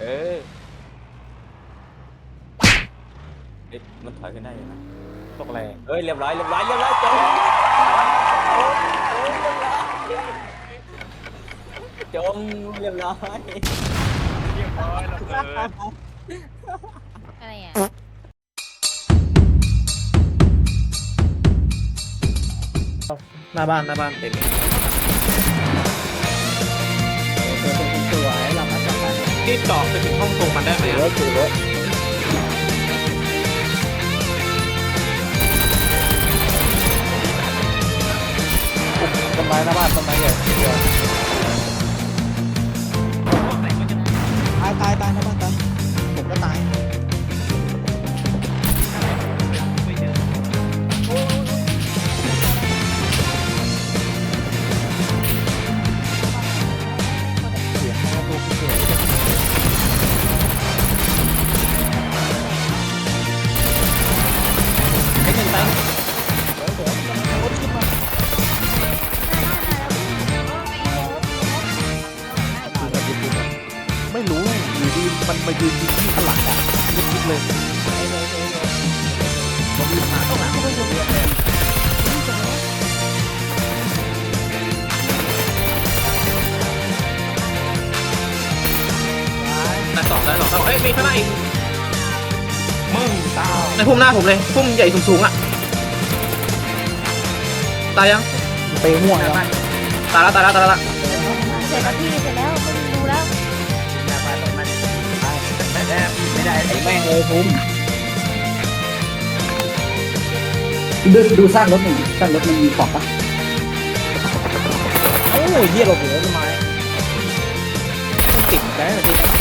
เออเอ๊ะมันถอยขึ้นได้ยังไงตกแรงเอ้ยเรียบร้อยเรียบร้อยเรียบร้อยจมจมเรียบร้อยเรียบร้อยระเบิดอะไรอะหน้าบ้านหน้าบ้านเต็ม บกันนี่เจาะไปถึงห้องตรงมันได้ไหมถืออะรถถือรถต้นไม้หน้าบ้านต้นไม้ใหญ่เดียวตายตายตายหน้าบ้าน มันมายืนยิงที่ข้างหลังอะคิดเลยผมรีบมาต้องหาเขาไม่รู้เลยนายสองนายสองเอ้ยมีข้างหน้าอีกมึงตาในพุ่มหน้าผมเลยพุ่มใหญ่สูงๆอะตายยังไปห่วงแล้วตายแล้วตายแล้วตายแล้วเสร็จแล้วพี่เสร็จแล้ว แล้วไม่ได้ไอ้แม่งเลยภูมิดูดูสร้างรถหนึ่งสร้างรถมันมีขอบปะโอ้ยเยี่ยเราหัวต้นไม้ติดได้เลยที